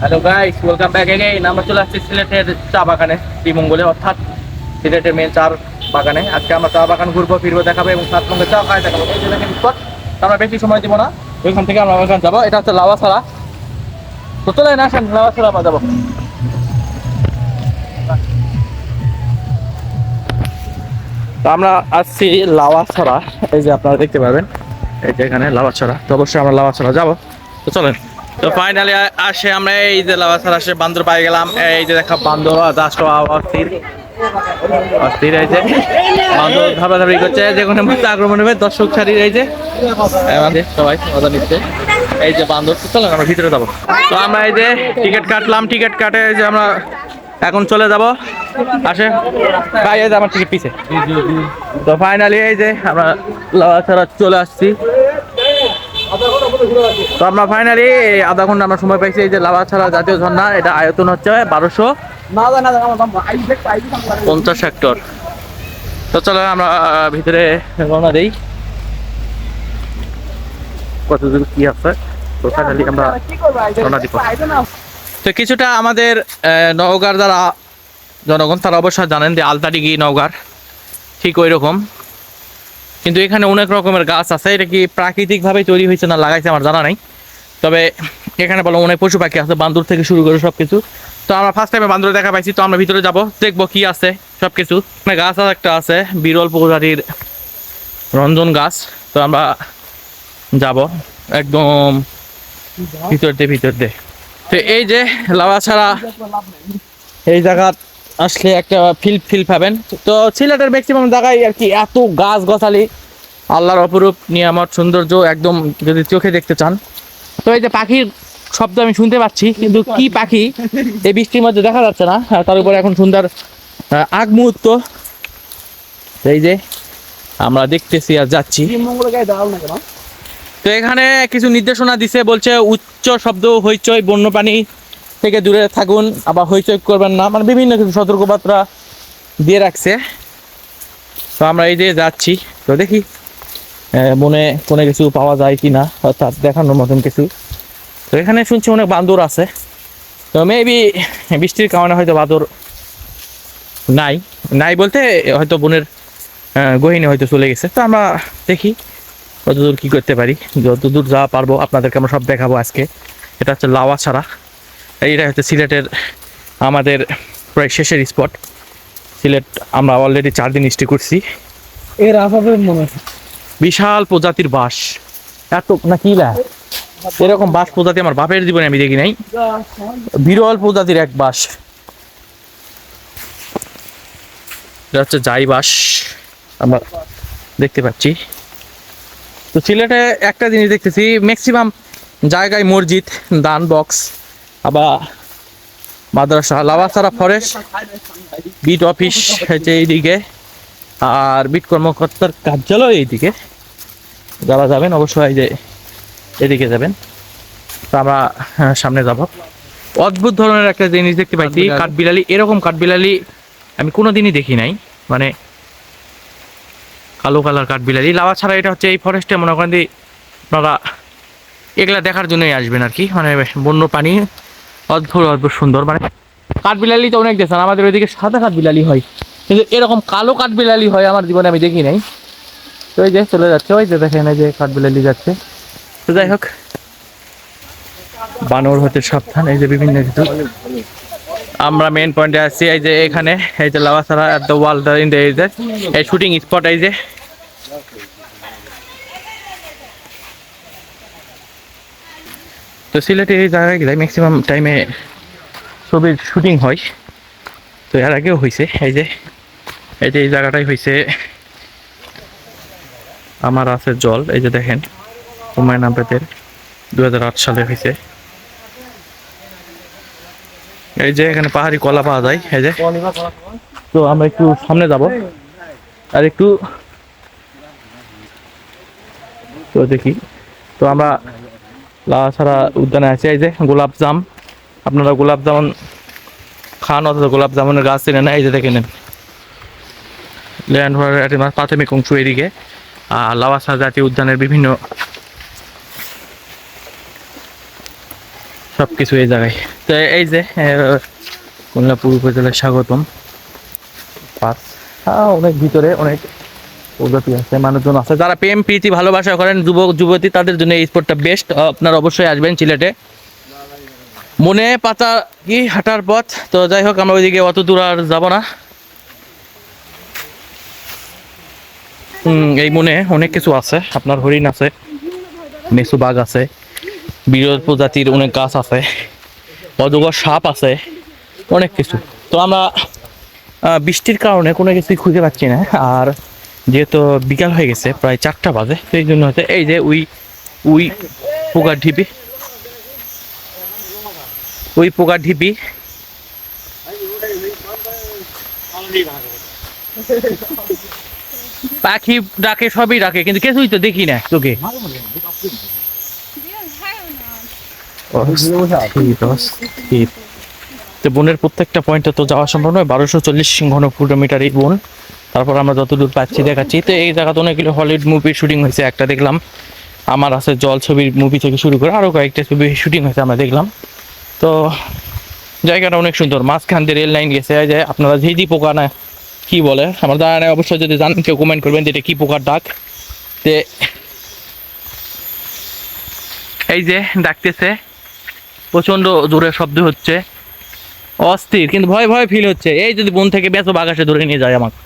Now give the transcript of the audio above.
Hello guys welcome back again আমরা চলে আসছি সিলেটের চা বাগানে শ্রীমঙ্গলে অর্থাৎ সিলেটের মেন চা বাগানে। আজকে আমরা চা বাগান ঘুরবো, ফিরবো, দেখাবো এবং সাত সঙ্গে চা খাই দেখাবো। এই যে দেখেন। আমরা বেশি সময় দিব না। ওইখান থেকে আমরা ওইখানে যাব। এটা হচ্ছে লাওয়া ছাড়া তো চলে না আসেন লাওয়া ছাড়া আমরা যাব। আমরা আসছি লাওয়া ছড়া এই যে আপনারা দেখতে পাবেন, এই যে এখানে লাওয়া ছড়া তো অবশ্যই আমরা লাওয়া ছড়া যাব। তো চলেন। তো ফাইনালি আসে আমরা, এই যে ছড়া আসে, বান্দর পাই গেলাম। এই যে দেখা বান্দর দাসটো অস্থির। অস্থির যে। বান্দর ধাবাধাবি করছে, যে কোনো মুহূর্তে আক্রমণ হবে, দর্শক ছাড়ি যে। সবাই মজা নিচ্ছে। এই যে বান্দর তো চলেন আমরা ভিতরে যাব। তো আমরা এই যে টিকিট কাটলাম, টিকিট কাটে যে আমরা এখন চলে যাব। আসে। ভাই, এই যে আমার টিকিট পিছে। তো ফাইনালি এই যে আমরা লাগাতার চলে আসছি। তো আমরা ফাইনালি আধা ঘণ্টা আমরা সময় পাইছি, এই যে লাভা ছাড়া জাতীয় ঝর্ণা, এটা আয়তন হচ্ছে বারোশো পঞ্চাশ হেক্টর। তো চলো আমরা ভিতরে রওনা দেই। কত দূর কি আছে? তো ফাইনালি আমরা রওনা দিব। তো কিছুটা আমাদের নওগাঁর যারা জনগণ, তারা অবশ্যই জানেন যে আলতাডিগি নওগাঁর, ঠিক ওই রকম কিন্তু এখানে অনেক রকমের গাছ আছে। এটা কি প্রাকৃতিকভাবে তৈরি হয়েছে না লাগাইছে আমার জানা নাই। তবে এখানে বলো অনেক পশু পাখি আছে, বান্দর থেকে শুরু করে সব কিছু তো আমরা ফার্স্ট টাইমে বান্দর দেখা পাইছি, তো আমরা ভিতরে যাব, দেখব কি আছে সব কিছু গাছ একটা আছে, বিরল প্রজাতির রঞ্জন গাছ। তো আমরা যাব একদম ভিতর দিয়ে ভিতর দিয়ে। তো এই যে লাভা ছাড়া এই জায়গা আসলে একটা ফিল ফিল পাবেন। তো সিলেটের ম্যাক্সিমাম জায়গায় আর কি এত গাছ গছালি আল্লাহর অপরূপ নিয়ামত, সৌন্দর্য একদম যদি চোখে দেখতে চান। তো এই যে পাখির শব্দ আমি শুনতে পাচ্ছি, কিন্তু কি পাখি, এই বৃষ্টির মধ্যে দেখা যাচ্ছে না তার উপরে এখন সুন্দর আগ মুহূর্ত। এই যে আমরা দেখতেছি আর যাচ্ছি। তো এখানে কিছু নির্দেশনা দিছে, বলছে উচ্চ শব্দ হইচই, বন্যপ্রাণী থেকে দূরে থাকুন, আবার হইচই করবেন না। মানে বিভিন্ন কিছু সতর্কবার্তা দিয়ে রাখছে। তো আমরা এই যে যাচ্ছি, তো দেখি মনে কোনো কিছু পাওয়া যায় কি না অর্থাৎ দেখানোর মতন কিছু। তো এখানে শুনছি অনেক বান্দর আছে। তো মেবি বৃষ্টির কারণে হয়তো বান্দর নাই। নাই বলতে হয়তো বনের গহিনে হয়তো চলে গেছে। তো আমরা দেখি কতদূর কী করতে পারি, যতদূর যা পারব। আপনাদেরকে আমরা সব দেখাবো আজকে। এটা হচ্ছে লাওয়া ছাড়া। এইটা হচ্ছে সিলেটের আমাদের প্রায় শেষের স্পট সিলেট আমরা অলরেডি চার দিন স্টে করছি। এর আভাবে মনে বিশাল প্রজাতির বাস এত না কি লা? এরকম বাস প্রজাতি আমার বাপের জীবনে আমি দেখি নাই। বিরল প্রজাতির এক বাস এটা হচ্ছে যাই বাস আমরা দেখতে পাচ্ছি। তো সিলেটে একটা জিনিস দেখতেছি ম্যাক্সিমাম জায়গায় মসজিদ দান বক্স আবার মাদ্রাসা লাভাসারা ফরেস্ট বিট অফিস হচ্ছে এইদিকে আর বিট কর্মকর্তার কার্যালয় এইদিকে। যারা যাবেন অবশ্যই যে এদিকে যাবেন। তো আমরা হ্যাঁ, সামনে যাব। অদ্ভুত ধরনের একটা জিনিস দেখতে পাইছি কাঠবিড়ালি। কাঠবিলালি এরকম কাঠবিলালি আমি কোনোদিনই দেখি নাই। মানে কালো কালার কাঠবিলালি লাভা ছাড়া এটা হচ্ছে এই ফরেস্টে মনে করেন আপনারা এগুলা দেখার জন্যই আসবেন আর কি। মানে বন্য প্রাণী অদ্ভুত অদ্ভুত সুন্দর। মানে কাঠবিলালি তো অনেক দেখছেন, আমাদের ওইদিকে সাদা কাঠবিলালি হয়। কিন্তু এরকম কালো কাঠবিলালি হয় আমার জীবনে আমি দেখি নাই। তো এই যে চলে যাচ্ছে, ওই যে দেখেন, এই যে কাঠবিলালি যাচ্ছে। তো যাই হোক। বানর হতে সাবধান, এই যে বিভিন্ন কিছু। আমরা মেন পয়েন্টে আছি, এই যে এখানে, এই যে Lavasara at the wall the in the এই যে, এই শুটিং স্পট এই যে। তো সিলেটে এই জায়গায় গেলে ম্যাক্সিমাম টাইমে ছবির শুটিং হয়। তো এর আগেও হয়েছে এই যে এই যে এই জায়গাটাই হয়েছে আমার আছে জল, এই যে দেখেন, হুমায়ুন আহমেদের দু সালে হয়েছে এই যে এখানে পাহাড়ি কলা পাওয়া যায়, এই যে। তো আমরা একটু সামনে যাব, আর একটু তো দেখি। তো আমরা লাছাড়া উদ্যানে আছে, এই যে গোলাপ জাম। আপনারা গোলাপ জামুন খান অথবা গোলাপ জামুনের গাছ চিনে না, এই যে দেখে নেন। ল্যান্ড প্রাথমিক অংশ এদিকে। আর লাওয়াসা জাতীয় উদ্যানের বিভিন্ন সব কিছু এই জায়গায়। তো এই যে কমলাপুর উপজেলায় স্বাগতম। পাস অনেক ভিতরে অনেক প্রজাতি আছে, মানুষজন আছে। যারা প্রেম, প্রীতি, ভালোবাসা করেন, যুবক, যুবতী, তাদের জন্য এই স্পোর্টটা বেস্ট আপনারা অবশ্যই আসবেন সিলেটে। মনে পাতা কি, হাঁটার পথ? তো যাই হোক, আমরা ওইদিকে অত দূর আর যাব না। এই মনে অনেক কিছু আছে। আপনার হরিণ আছে, মেসু বাঘ আছে, বিরল প্রজাতির অনেক গাছ আছে, অজগর সাপ আছে, অনেক কিছু। তো আমরা বৃষ্টির কারণে কোনো কিছুই খুঁজে পাচ্ছি না। আর যেহেতু বিকাল হয়ে গেছে, প্রায় চারটা বাজে, সেই জন্য হচ্ছে এই যে উই উই পোকার ঢিপি, ওই পোকার ঢিপি। পাখি ডাকে, সবই ডাকে, কিন্তু কিছুই তো দেখি না তোকে। তো বনের প্রত্যেকটা পয়েন্টে তো যাওয়া সম্ভব নয়, বারোশো চল্লিশ ঘন কিলোমিটার এই বন। তারপর আমরা যতদূর পাচ্ছি দেখাচ্ছি। তো এই জায়গাতে অনেকগুলো হলিউড মুভির শুটিং হয়েছে, একটা দেখলাম। আমার আছে জল ছবির মুভি থেকে শুরু করে আরও কয়েকটা ছবি শুটিং হয়েছে, আমরা দেখলাম। তো জায়গাটা অনেক সুন্দর, মাঝখান দিয়ে রেল লাইন গেছে যে আপনারা ঝিঝি পোকা না কি বলে, আমার জানা অবশ্যই যদি জানেন কেউ কমেন্ট করবেন যে এটা কি পোকার ডাক তে এই যে ডাকতেছে প্রচণ্ড জোরে শব্দ হচ্ছে। অস্থির, কিন্তু ভয় ভয় ফিল হচ্ছে। এই যদি বন থেকে বেঁচো বাগাসে ধরে নিয়ে যায় আমাকে।